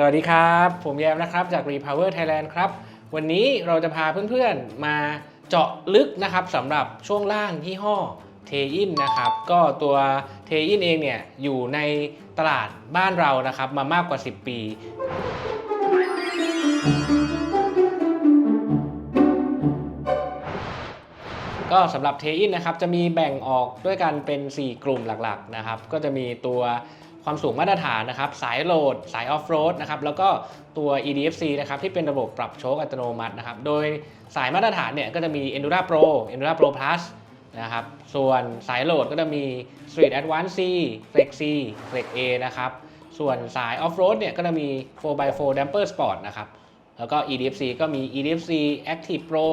สวัสดีครับ ผมแยมนะครับจาก Repower Thailand ครับ วันนี้เราจะพาเพื่อนๆมาเจาะลึกนะครับสำหรับช่วงล่างยี่ห้อเทอินนะครับ ก็ตัวเทอินเองเนี่ยอยู่ในตลาดบ้านเรานะครับมามากกว่า 10 ปีก็สำหรับเทอินนะครับจะมีแบ่งออกด้วยกันเป็น 4 กลุ่มหลักๆนะครับก็จะมีตัว ความสูงมาตรฐานนะครับ สายโหลด สายออฟโรดนะครับแล้วก็ตัว EDFC นะครับที่เป็นระบบปรับโชคอัตโนมัตินะครับโดยสายมาตรฐานเนี่ยก็จะมี Endura Pro Endura Pro Plus นะครับส่วนสายโหลดก็จะมี Street Advance C Flex C Flex A นะครับส่วนสายออฟโรดเนี่ยก็จะมี 4x4 Damper Sport นะครับแล้วก็ EDFC ก็มี EDFC Active Pro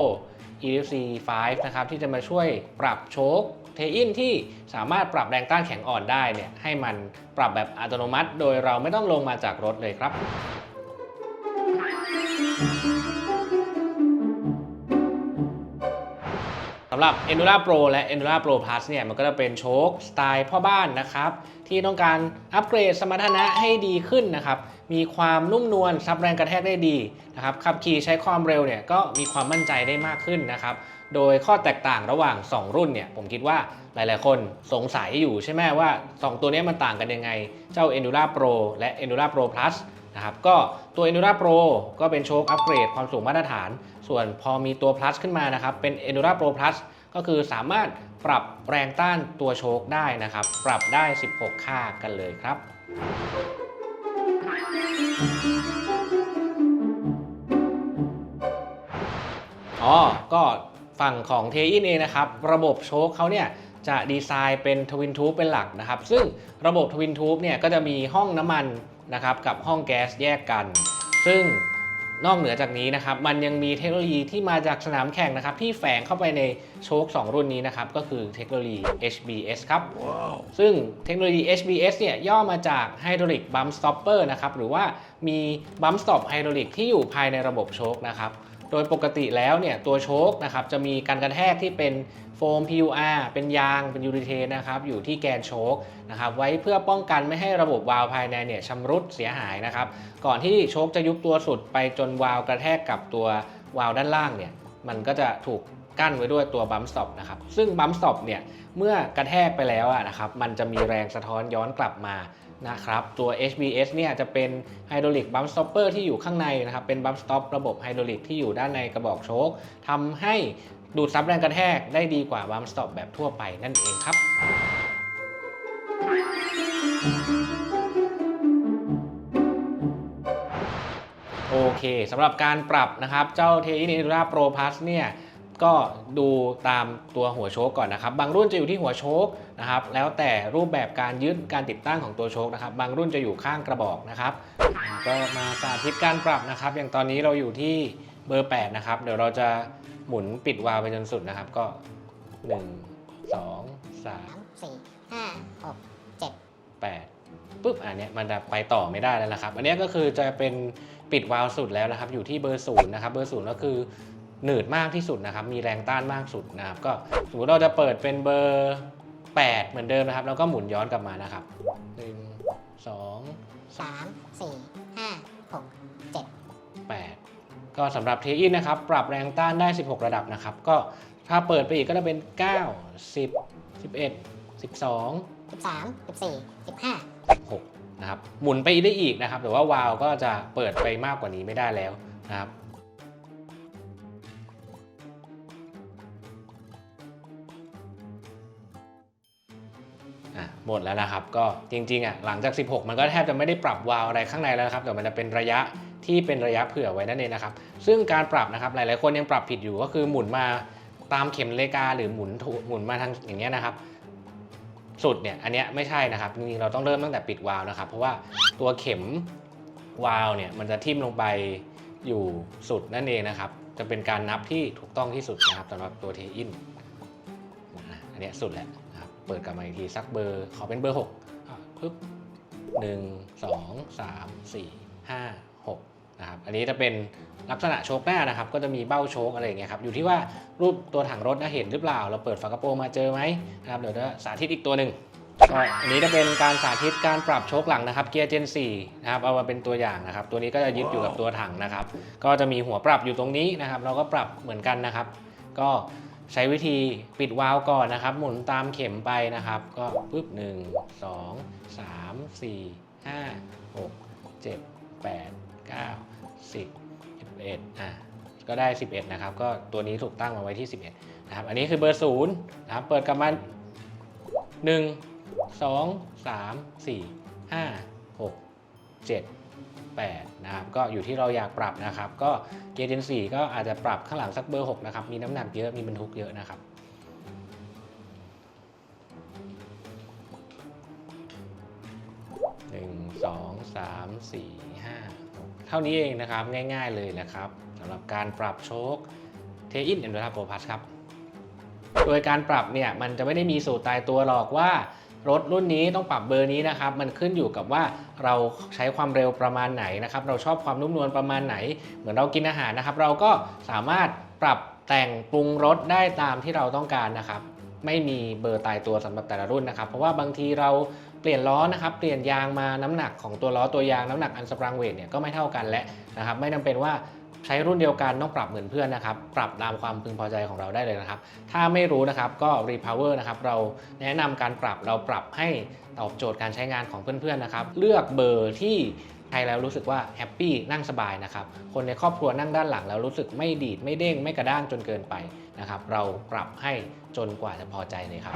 EDFC 5 นะครับที่จะมาช่วยปรับโชค เทอินที่สามารถปรับแรงต้านแข็งอ่อนได้เนี่ยให้มันปรับแบบอัตโนมัติ โดยเราไม่ต้องลงมาจากรถเลยครับสำหรับ Endura Pro และ Endura Pro Plus เนี่ยมันก็จะเป็นโชคสไตล์พ่อบ้านนะครับ ที่ต้องการอัปเกรดสมรรถนะให้ดีขึ้นนะครับ มีความนุ่มนวลซับแรงกระแทกได้ดีนะครับขับขี่ใช้ความเร็วเนี่ยก็มีความมั่นใจได้มากขึ้นนะครับ โดยข้อแตกต่างระหว่าง 2 รุ่นเนี่ยผมคิดว่าหลาย ๆ คนสงสัยอยู่ใช่ไหมว่า 2 ตัวนี้มันต่างกันยังไง เจ้า Endura Pro และ Endura Pro Plus นะครับก็ตัว Endura Pro ก็เป็นโชคอัปเกรดความสูงมาตรฐาน ส่วนพอมีตัว Plus ขึ้นมานะครับเป็น Endura Pro Plus ก็คือสามารถปรับแรงต้านตัวโชคได้นะครับ ปรับได้ 16 ค่ากันเลยครับอ๋อก็ ฝั่งของเทอินเองนะครับ ระบบโชคเขาเนี่ยจะดีไซน์เป็นทวินทูบเป็นหลักนะครับ ซึ่งระบบทวินทูบเนี่ยก็จะมีห้องน้ำมันนะครับกับห้องแก๊สแยกกัน ซึ่งนอกเหนือจากนี้นะครับมันยังมีเทคโนโลยีที่มาจากสนามแข่งนะครับที่แฝงเข้าไปในโชค 2 รุ่นนี้นะครับก็คือเทคโนโลยี HBS ครับซึ่งเทคโนโลยี HBS เนี่ยย่อมาจาก Hydraulic Bump Stopper นะครับหรือว่ามี Bump Stop Hydraulic ที่อยู่ภายในระบบโชคนะครับ โดยปกติแล้วเนี่ยตัวโชคนะครับจะมีการกระแทกที่เป็นโฟม PUR เป็นยางเป็นยูริเทนนะครับอยู่ที่แกนโชคนะครับไว้เพื่อป้องกันไม่ให้ระบบวาล์วภายในเนี่ยชำรุดเสียหายนะครับก่อนที่โชคจะยุบตัวสุดไปจนวาล์วกระแทกกับตัววาล์วด้านล่างเนี่ยมันก็จะถูกกั้นไว้ด้วยตัวบัมสต็อปนะครับซึ่งบัมสต็อปเนี่ยเมื่อกระแทกไปแล้วอะนะครับมันจะมีแรงสะท้อนย้อนกลับมา นะครับตัว HBS เนี่ยจะเป็นไฮดรอลิกบัมสต็อปเปอร์ที่อยู่ข้างในนะครับเป็นบัมสต็อประบบไฮดรอลิกที่อยู่ด้านในกระบอกโชคทำให้ดูดซับแรงกระแทกได้ดีกว่าบัมสต็อปแบบทั่วไปนั่นเองครับโอเคสำหรับการปรับนะครับ เจ้าเทอินอิราโปรพัสเนี่ย ก็ดูตามตัวหัวโชคก่อนนะครับ บางรุ่นจะอยู่ที่หัวโชคนะครับ แล้วแต่รูปแบบการยึดการติดตั้งของตัวโชคนะครับ บางรุ่นจะอยู่ข้างกระบอกนะครับ ก็มาสาธิตการปรับนะครับ อย่างตอนนี้เราอยู่ที่เบอร์ 8 นะครับ เดี๋ยวเราจะหมุนปิดวาล์วไปจนสุดนะครับ ก็ 1 2สามสี่ห้าหกเจ็ด3 8ปุ๊บอันนี้มันจะไปต่อไม่ได้แล้วนะครับ อันนี้ก็คือจะเป็นปิดวาล์วสุดแล้วนะครับ อยู่ที่เบอร์ศูนย์นะครับ เบอร์ศูนย์ก็คือ หนืดมากที่สุดนะครับ มีแรงต้านมากสุดนะครับ ก็สมมติเราจะเปิดเป็นเบอร์ 8 เหมือนเดิมนะครับ แล้วก็หมุนย้อนกลับมานะครับ 1 2สามสี่ห้าหกเจ็ด8ก็สำหรับเทอินนะครับ ปรับแรงต้านได้ 16 ระดับนะครับ ก็ถ้าเปิดไปอีกก็จะเป็น 9 10 11 12สิบสามสิบสี่สิบห้า6นะครับ หมุนไปได้อีกนะครับ แต่ว่าวาล์วก็จะเปิดไปมากกว่านี้ไม่ได้แล้วนะครับ หมดแล้วนะครับ ก็จริงๆอะหลังจาก 16 มันก็แทบจะไม่ได้ปรับวาล์วอะไรข้างในแล้วครับแต่มันจะเป็นระยะที่เป็นระยะเผื่อไว้นั่นเองนะครับ ซึ่งการปรับนะครับหลายๆคนยังปรับผิดอยู่ก็คือหมุนมาตามเข็มนาฬิกาหรือหมุนหมุนมาทางอย่างเงี้ยนะครับ สุดเนี่ยอันเนี้ยไม่ใช่นะครับจริงๆเราต้องเริ่มตั้งแต่ปิดวาล์วนะครับ เพราะว่าตัวเข็มวาล์วเนี่ยมันจะทิ่มลงไปอยู่สุดนั่นเองนะครับ จะเป็นการนับที่ถูกต้องที่สุดนะครับสำหรับตัวเทอินอันเนี้ยสุดแล้วนะ เปิดกลับมาอีกทีสักเบอร์ขอเป็นเบอร์6อะปึ๊บหนึ่งสองสามสี่ห้าหกนะครับอันนี้จะเป็นลักษณะโชคหน้านะครับ ก็จะมีเบ้าโชคอะไรอย่างเงี้ยครับอยู่ที่ว่ารูปตัวถังรถนะเห็นหรือเปล่า เราเปิดฝากระโปรงมาเจอไหมนะครับเดี๋ยวจะสาธิตอีกตัวหนึ่งก็อันนี้จะเป็นการสาธิตการปรับโชคหลังนะครับเกียร์ Gen 4นะครับเอามาเป็นตัวอย่างนะครับ ตัวนี้ก็จะยึดอยู่กับตัวถังนะครับ ก็จะมีหัวปรับอยู่ตรงนี้นะครับ เราก็ปรับเหมือนกันนะครับ ก็ ใช้วิธีปิดวาล์วก่อนนะครับ หมุนตามเข็มไปนะครับ ก็ปึ๊บ 1 2 3 4 5 6 7 8 9 10 11อะก็ได้ 11 นะครับ ก็ตัวนี้ถูกตั้งมาไว้ที่ 11 นะครับ อันนี้คือเบอร์0นะครับ เปิดกลับมา1 2 3 4 5 6 7 8นะครับก็อยู่ที่เราอยากปรับนะครับ ก็เกียร์เจน4ก็อาจจะปรับข้างหลังสักเบอร์ 6 นะครับ มีน้ำหนักเยอะมีบรรทุกเยอะนะครับหนึ่งสองสามสี่ห้าหกเท่านี้เองนะครับง่ายๆเลยนะครับสำหรับการปรับโชคเทอินเอ็นโดราโปรพัสครับ โดยการปรับเนี่ยมันจะไม่ได้มีสูตรตายตัวหรอกว่า รถรุ่นนี้ต้องปรับเบอร์นี้นะครับ มันขึ้นอยู่กับว่าเราใช้ความเร็วประมาณไหนนะครับ เราชอบความนุ่มนวลประมาณไหน เหมือนเรากินอาหารนะครับ เราก็สามารถปรับแต่งปรุงรสได้ตามที่เราต้องการนะครับ ไม่มีเบอร์ตายตัวสำหรับแต่ละรุ่นนะครับ เพราะว่าบางทีเรา ปลี่ยนล้อนะครับเปลี่ยนยางมาน้ำหนักของตัวล้อตัวยางน้ำหนักอันสปรังเวทเนี่ยก็ไม่เท่ากันและนะครับไม่จำเป็นว่าใช้รุ่นเดียวกันต้องปรับเหมือนเพื่อนนะครับปรับตามความพึงพอใจของเราได้เลยนะครับ ถ้าไม่รู้นะครับก็ repower นะครับเราแนะนำการปรับเราปรับให้ตอบโจทย์การใช้งานของเพื่อนๆนะครับเลือกเบอร์ที่ใช้แล้วรู้สึกว่าแฮปปี้นั่งสบายนะครับคนในครอบครัวนั่งด้านหลังแล้วรู้สึกไม่ดีดไม่เด้งไม่กระด้างจนเกินไปนะครับเราปรับให้จนกว่าจะพอใจเลยครับ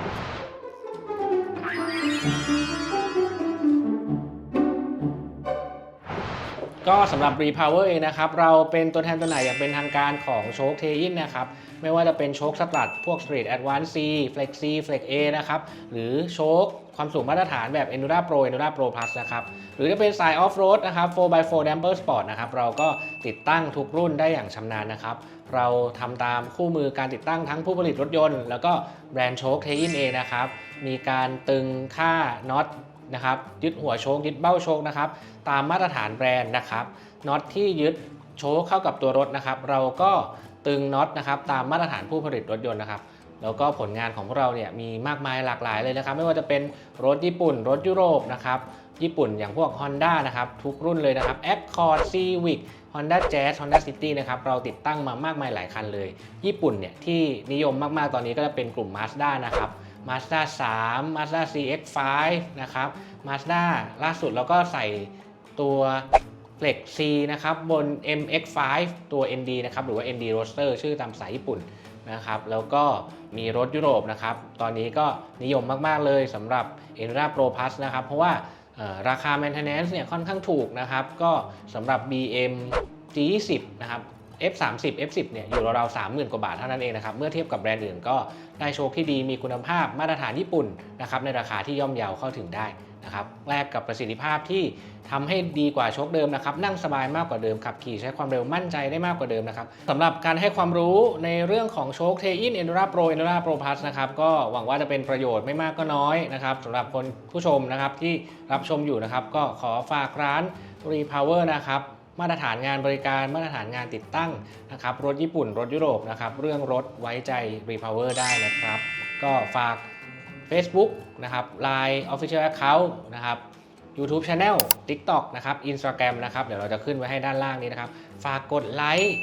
ก็สำหรับ Repower เองนะครับ เราเป็นตัวแทนตัวไหนอย่างเป็นทางการของโชคเทอินนะครับ ไม่ว่าจะเป็นโชคสลัดพวก Street Advance C Flex C Flex A นะครับ หรือโชคความสูงมาตรฐานแบบ Endura Pro Endura Pro Plus นะครับ หรือจะเป็นสาย Off Road นะครับ 4x4 Damper Sport นะครับ เราก็ติดตั้งทุกรุ่นได้อย่างชำนาญนะครับ เราทำตามคู่มือการติดตั้งทั้งผู้ผลิตรถยนต์ แล้วก็แบรนด์โชคเทอินเองนะครับ มีการตึงค่าน็อต นะครับยึดหัวโชคยึดเบ้าโชคนะครับตามมาตรฐานแบรนด์นะครับน็อตที่ยึดโชคเข้ากับตัวรถนะครับเราก็ตึงน็อตนะครับตามมาตรฐานผู้ผลิตรถยนต์นะครับแล้วก็ผลงานของพวกเราเนี่ยมีมากมายหลากหลายเลยนะครับ ไม่ว่าจะเป็นรถญี่ปุ่น รถยุโรปนะครับญี่ปุ่นอย่างพวก Honda นะครับทุกรุ่นเลยนะครับ Accord Civic Honda Jazz Honda City นะครับเราติดตั้งมามากมายหลายคันเลย ญี่ปุ่นเนี่ยที่นิยมมากๆตอนนี้ก็จะเป็นกลุ่ม Mazda นะครับ Mazda 3 Mazda CX5 นะครับ Mazda ล่าสุดเราก็ใส่ตัว Flex C นะครับบน MX5 ตัว ND นะครับหรือว่า ND Roadster ชื่อตามสายญี่ปุ่นนะครับแล้วก็มีรถยุโรปนะครับ ตอนนี้ก็นิยมมาก ๆ เลยสำหรับ e n r a Pro Plus นะครับ เพราะว่าราคา maintenance เนี่ยค่อนข้างถูกนะครับ ก็สำหรับ BM G20 นะครับ F30 F10 เนี่ยอยู่ราวๆ30,000 กว่าบาทเท่านั้นเองนะครับ เมื่อเทียบกับแบรนด์อื่นก็ได้โชคที่ดีมีคุณภาพมาตรฐานญี่ปุ่นนะครับในราคาที่ย่อมเยาเข้าถึงได้นะครับแลกกับประสิทธิภาพที่ทำให้ดีกว่าโชคเดิมนะครับนั่งสบายมากกว่าเดิมขับขี่ใช้ความเร็วมั่นใจได้มากกว่าเดิมนะครับสำหรับการให้ความรู้ในเรื่องของโชคเทอินเอ็นดราโปรเอ็นดราโปรพัสนะครับก็หวังว่าจะเป็นประโยชน์ไม่มากก็น้อยนะครับสำหรับคนผู้ชมนะครับที่รับชมอยู่นะครับก็ขอฝากร้าน Repower นะครับ มาตรฐานงานบริการมาตรฐานงานติดตั้งนะครับรถญี่ปุ่น รถยุโรปนะครับเรื่องรถไว้ใจ Repower ได้นะครับ ก็ฝาก Facebook นะครับ Line Official Account นะครับ YouTube Channel TikTok นะครับ Instagram นะครับ เดี๋ยวเราจะขึ้นไว้ให้ด้านล่างนี้นะครับ ฝากกดไลค์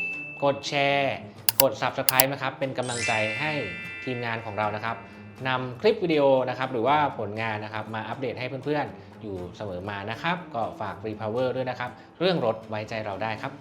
กดแชร์ กด Subscribe นะครับ เป็นกำลังใจให้ทีมงานของเรานะครับนำคลิปวิดีโอนะครับหรือว่าผลงานนะครับมาอัปเดตให้เพื่อนๆอยู่เสมอมานะครับ ก็ฝาก Repower ด้วยนะครับ เรื่องรถไว้ใจเราได้ครับ